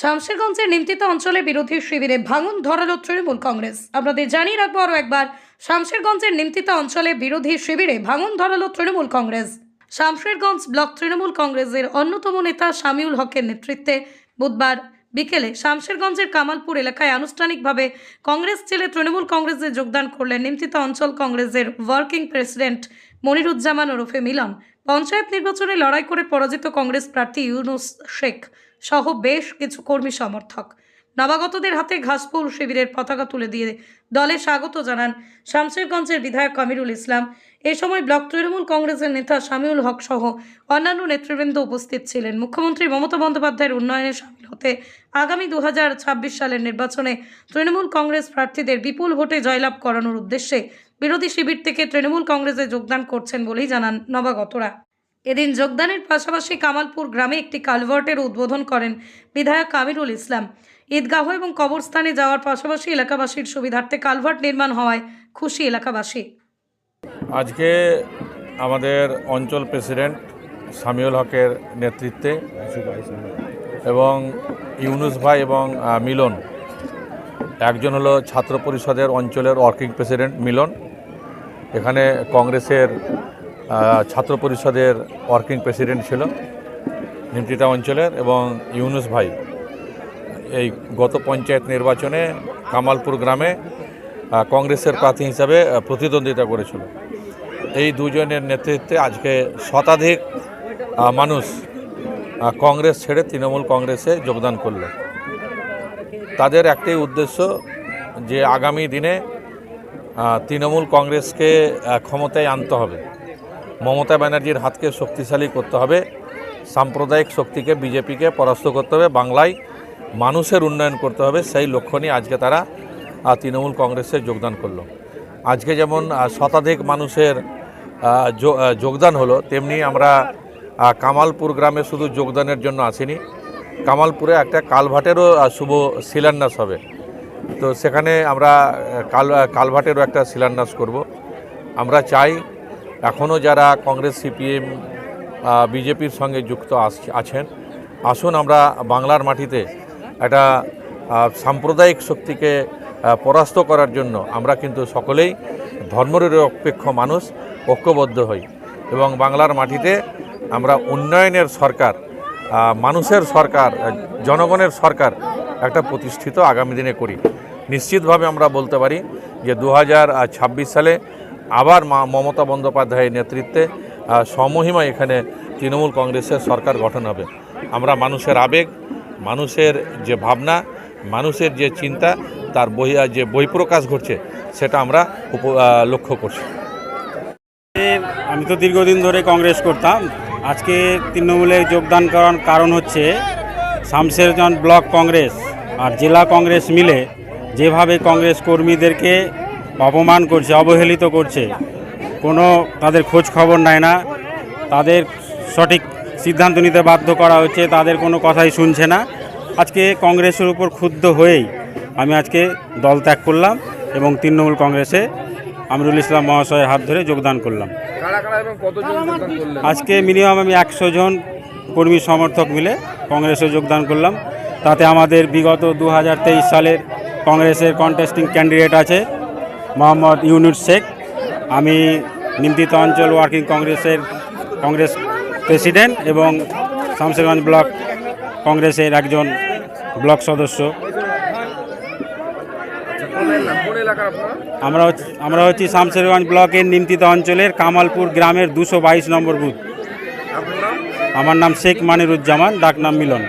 শামশেরগঞ্জের নিমতিতা অঞ্চলে বিরোধী শিবিরে ভাঙন ধরালো তৃণমূল কংগ্রেস। আপনাদের জানিয়ে রাখব আরও একবার, শামশেরগঞ্জের নিমতিতা অঞ্চলে বিরোধী শিবিরে ভাঙন ধরালো তৃণমূল কংগ্রেস। শামশেরগঞ্জ ব্লক তৃণমূল কংগ্রেসের অন্যতম নেতা শামিউল হকের নেতৃত্বে বুধবার বিকেলে শামশেরগঞ্জের কামালপুর এলাকায় আনুষ্ঠানিকভাবে কংগ্রেস ছেলে তৃণমূল কংগ্রেসে যোগদান করলেন নিমতিতা অঞ্চল কংগ্রেসের ওয়ার্কিং প্রেসিডেন্ট মনিরুজ্জামান ওরফে মিলন। পঞ্চায়েত নির্বাচনে লড়াই করে পরাজিত কংগ্রেস প্রার্থী ইউনুস শেখ। সহ বেশ কিছু কর্মী সমর্থক। নবাগতদের হাতে ঘাসফুল শিবিরের পতাকা তুলে দিয়ে দলে স্বাগত জানান শামশেরগঞ্জের বিধায়ক কামিরুল ইসলাম। এ সময় ব্লক তৃণমূল কংগ্রেসের নেতা শামিউল হক সহ অন্যান্য নেতৃবৃন্দ উপস্থিত ছিলেন। মুখ্যমন্ত্রী মমতা বন্দ্যোপাধ্যায়ের উন্নয়নে সামিল হতে আগামী দু হাজার ছাব্বিশ সালের নির্বাচনে তৃণমূল কংগ্রেস প্রার্থীদের বিপুল ভোটে জয়লাভ করানোর উদ্দেশ্যে বিরোধী শিবির থেকে তৃণমূল কংগ্রেসে যোগদান করছেন বলেই জানান নবাগতরা। এদিন যোগদানের পাশাপাশি কামালপুর গ্রামে একটি কালভার্টের উদ্বোধন করেন বিধায়ক কামিরুল ইসলাম। ঈদগাহ এবং কবরস্থানে যাওয়ার পাশাপাশি এলাকাবাসীর সুবিধার্থে কালভার্ট নির্মাণ হওয়ায় খুশি এলাকাবাসী। আজকে আমাদের অঞ্চল প্রেসিডেন্ট সামিউল হকের নেতৃত্বে এবং ইউনুস ভাই এবং মিলন, একজন হলো ছাত্র পরিষদের অঞ্চলের ওয়ার্কিং প্রেসিডেন্ট মিলন, এখানে কংগ্রেসের ছাত্র পরিষদের ওয়ার্কিং প্রেসিডেন্ট ছিল নিমতিতা অঞ্চলের এবং ইউনুস ভাই। এই গত পঞ্চায়েত নির্বাচনে কামালপুর গ্রামে কংগ্রেসের প্রার্থী হিসাবে প্রতিদ্বন্দ্বিতা করেছিল। এই দুজনের নেতৃত্বে আজকে শতাধিক মানুষ কংগ্রেস ছেড়ে তৃণমূল কংগ্রেসে যোগদান করল। তাদের একটাই উদ্দেশ্য যে আগামী দিনে তৃণমূল কংগ্রেসকে ক্ষমতায় আনতে হবে। মমতা ব্যানার্জির হাতকে শক্তিশালী করতে হবে, সাম্প্রদায়িক শক্তিকে, বিজেপিকে পরাস্ত করতে হবে, বাংলায় মানুষের উন্নয়ন করতে হবে, সেই লক্ষ্য নিয়ে আজকে তারা তৃণমূল কংগ্রেসে যোগদান করল। আজকে যেমন শতাধিক মানুষের যোগদান হলো, তেমনি আমরা কামালপুর গ্রামে শুধু যোগদানের জন্য আসিনি, কামালপুরে একটা কালভাটেরও শুভ শিলান্যাস হবে। তো সেখানে আমরা কাল কালভাটেরও একটা শিলান্যাস করব। আমরা চাই এখনও যারা কংগ্রেস, সিপিএম বিজেপির সঙ্গে যুক্ত আছেন, আসুন আমরা বাংলার মাটিতে একটা সাম্প্রদায়িক শক্তিকে পরাস্ত করার জন্য আমরা কিন্তু সকলেই ধর্মনিরপেক্ষ মানুষ, ঐক্যবদ্ধ হই এবং বাংলার মাটিতে আমরা উন্নয়নের সরকার মানুষের সরকার জনগণের সরকার একটা প্রতিষ্ঠিত আগামী দিনে করি। নিশ্চিতভাবে আমরা বলতে পারি যে দু হাজার ছাব্বিশ সালে আবার মা মমতা বন্দ্যোপাধ্যায়ের নেতৃত্বে সমহিমা এখানে তৃণমূল কংগ্রেসের সরকার গঠন হবে। আমরা মানুষের আবেগ, মানুষের যে ভাবনা, মানুষের যে চিন্তা, তার বই যে বহিঃপ্রকাশ ঘটছে, সেটা আমরা উপ- লক্ষ্য করছি। আমি তো দীর্ঘদিন ধরে কংগ্রেস করতাম। আজকে তৃণমূলে যোগদান করার কারণ হচ্ছে শামশেরগঞ্জ ব্লক কংগ্রেস আর জেলা কংগ্রেস মিলে যেভাবে কংগ্রেস কর্মীদেরকে অপমান করছে অবহেলিত করছে। কোনো তাদের খোঁজ খবর নেয় না। তাদের সঠিক সিদ্ধান্ত নিতে বাধ্য করা হচ্ছে তাদের কোনো কথাই শুনছে না। আজকে কংগ্রেসের উপর ক্ষুব্ধ হয়েই আমি আজকে দল ত্যাগ করলাম এবং তৃণমূল কংগ্রেসে আমিরুল ইসলাম মহাশয়ের হাত ধরে যোগদান করলাম। আজকে মিনিমাম আমি একশো জন কর্মী সমর্থক মিলে কংগ্রেসে যোগদান করলাম। তাতে আমাদের বিগত দু হাজার তেইশ সালের কংগ্রেসের কন্টেস্টিং ক্যান্ডিডেট আছে। মোহাম্মদ ইউনুস শেখ। আমি নিমতিত অঞ্চল ওয়ার্কিং কংগ্রেসের কংগ্রেস প্রেসিডেন্ট এবং শামসেরগঞ্জ ব্লক কংগ্রেসের একজন ব্লক সদস্য। আমরা আমরা হচ্ছি শামসেরগঞ্জ ব্লকের নিমতিত অঞ্চলের কামালপুর গ্রামের দুশো বাইশ নম্বর বুথ। আমার নাম শেখ মানিরুজ্জামান ডাকনাম মিলন।